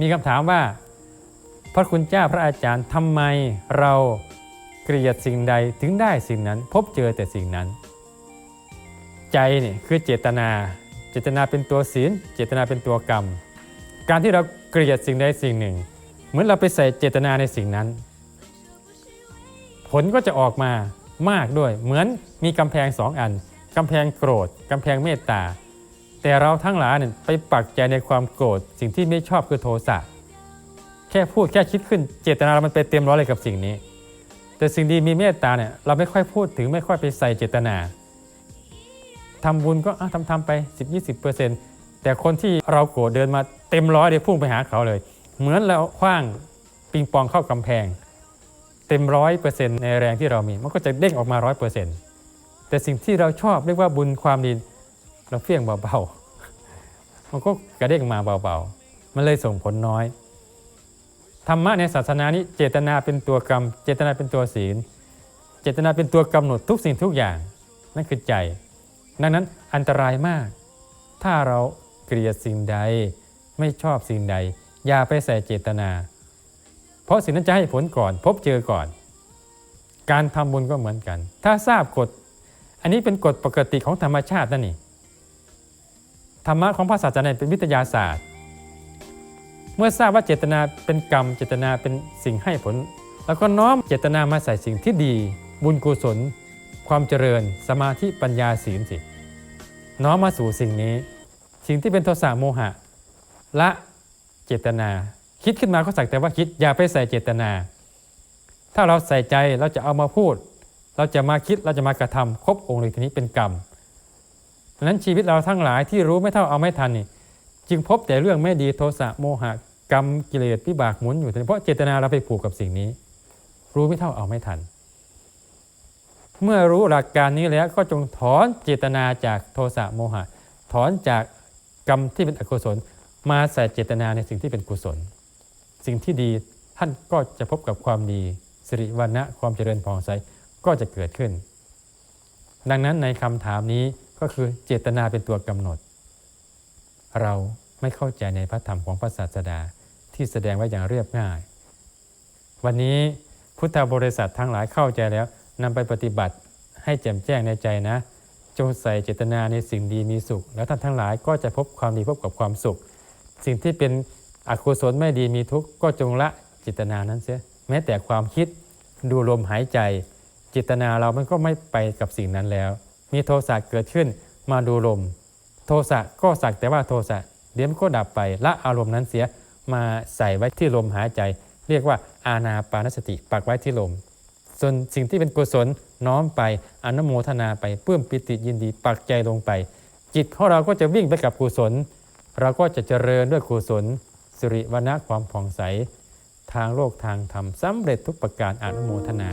มีคำถามว่า พระคุณเจ้าพระอาจารย์ทำไมเราเกลียดสิ่งใดถึงได้สิ่งนั้น พบเจอแต่สิ่งนั้น ใจนี่คือเจตนา เจตนาเป็นตัวศีล เจตนาเป็นตัวกรรม การที่เราเกลียดสิ่งใดสิ่งหนึ่ง เหมือนเราไปใส่เจตนาในสิ่งนั้น ผลก็จะออกมามากด้วย เหมือนมีกำแพงสองอันกำแพงโกรธกำแพงเมตตา แต่เราทั้งหลายเนี่ยไปปักใจในความโกรธสิ่งที่ไม่ชอบคือโทสะแค่พูดแค่คิดขึ้นเจตนาเรามันไปเต็มร้อยเลยกับสิ่งนี้ แต่สิ่งดีมีเมตตาเนี่ยเราไม่ค่อยพูดถึงไม่ค่อยไปใส่เจตนาทำบุญก็อะทำทำไป 10-20%แต่คนที่เราโกรธเดินมาเต็มร้อยเดี๋ยวพุ่งไปหาเขาเลย เหมือนเราคว้างปิงปองเข้ากำแพง เต็มร้อยเปอร์เซ็นต์ในแรงที่เรามี มันก็จะเด้งออกมาร้อยเปอร์เซ็นต์แต่สิ่งที่เราชอบเรียกว่าบุญความดี เราเฟี้ยงเบาๆ มันก็กระเด้งมาเบาๆ มันเลยส่งผลน้อย ธรรมะในศาสนานี้เจตนาเป็นตัวกรรม เจตนาเป็นตัวศีล เจตนาเป็นตัวกำหนดทุกสิ่งทุกอย่าง นั่นคือใจ ดังนั้นอันตรายมาก ถ้าเราเกลียดสิ่งใด ไม่ชอบสิ่งใด อย่าไปใส่เจตนา เพราะสิ่งนั้นจะให้ผลก่อน พบเจอก่อน การทำบุญก็เหมือนกัน ถ้าทราบกฎ อันนี้เป็นกฎปกติของธรรมชาตินั่นนี่ รรมะของพระศาสนาเป็นวิทยาศาสตร์ เมื่อทราบว่าเจตนาเป็นกรรม เจตนาเป็นสิ่งให้ผล แล้วก็น้อมเจตนามาใส่สิ่งที่ดี บุญกุศล ความเจริญ สมาธิปัญญาศีลสิน้อมมาสู่สิ่งนี้ สิ่งที่เป็นโทสะโมหะ ละเจตนา คิดขึ้นมาก็สักแต่ว่าคิดอย่าไปใส่เจตนา ถ้าเราใส่ใจเราจะเอามาพูด เราจะมาคิดเราจะมากระทำครบองค์เลยทีนี้เป็นกรรม ดังนั้นชีวิตเราทั้งหลายที่รู้ไม่เท่าเอาไม่ทันนี่จึงพบแต่เรื่องไม่ดีโทสะโมหะกรรมกิเลสวิบากหมุนอยู่เพราะเจตนาเราไปผูกกับสิ่งนี้ รู้ไม่เท่าเอาไม่ทัน เมื่อรู้หลักการนี้แล้วก็จงถอนเจตนาจากโทสะโมหะ ถอนจากกรรมที่เป็นอกุศล มาใส่เจตนาในสิ่งที่เป็นกุศล สิ่งที่ดีท่านก็จะพบกับความดีสิริวัณะความเจริญผ่องใสก็จะเกิดขึ้น ดังนั้นในคำถามนี้ ก็คือเจตนาเป็นตัวกำหนด เราไม่เข้าใจในพระธรรมของพระศาสดาที่แสดงไว้อย่างเรียบง่าย วันนี้พุทธบริษัททั้งหลายเข้าใจแล้วนำไปปฏิบัติให้แจ่มแจ้งในใจนะ จงใส่เจตนาในสิ่งดีมีสุข แล้วท่านทั้งหลายก็จะพบความดีพบกับความสุข สิ่งที่เป็นอกุศลไม่ดีมีทุกข์ก็จงละเจตนานั้นเสียแม้แต่ความคิดดูลมหายใจ เจตนาเรามันก็ไม่ไปกับสิ่งนั้นแล้ว มีโทสะเกิดขึ้นมาดูลม โทสะก็สักแต่ว่าโทสะเดี๋ยวมันก็ดับไปละอารมณ์นั้นเสียมาใส่ไว้ที่ลมหายใจ เรียกว่าอาณาปานสติปักไว้ที่ลม ส่วนสิ่งที่เป็นกุศลน้อมไปอนุโมทนาไปเพื่มปิติยินดีปักใจลงไป จิตของเราก็จะวิ่งไปกับกุศล เราก็จะเจริญด้วยกุศลสิริวณะความผ่องใส ทางโลกทางธรรมสำเร็จทุกประการอนุโมทนา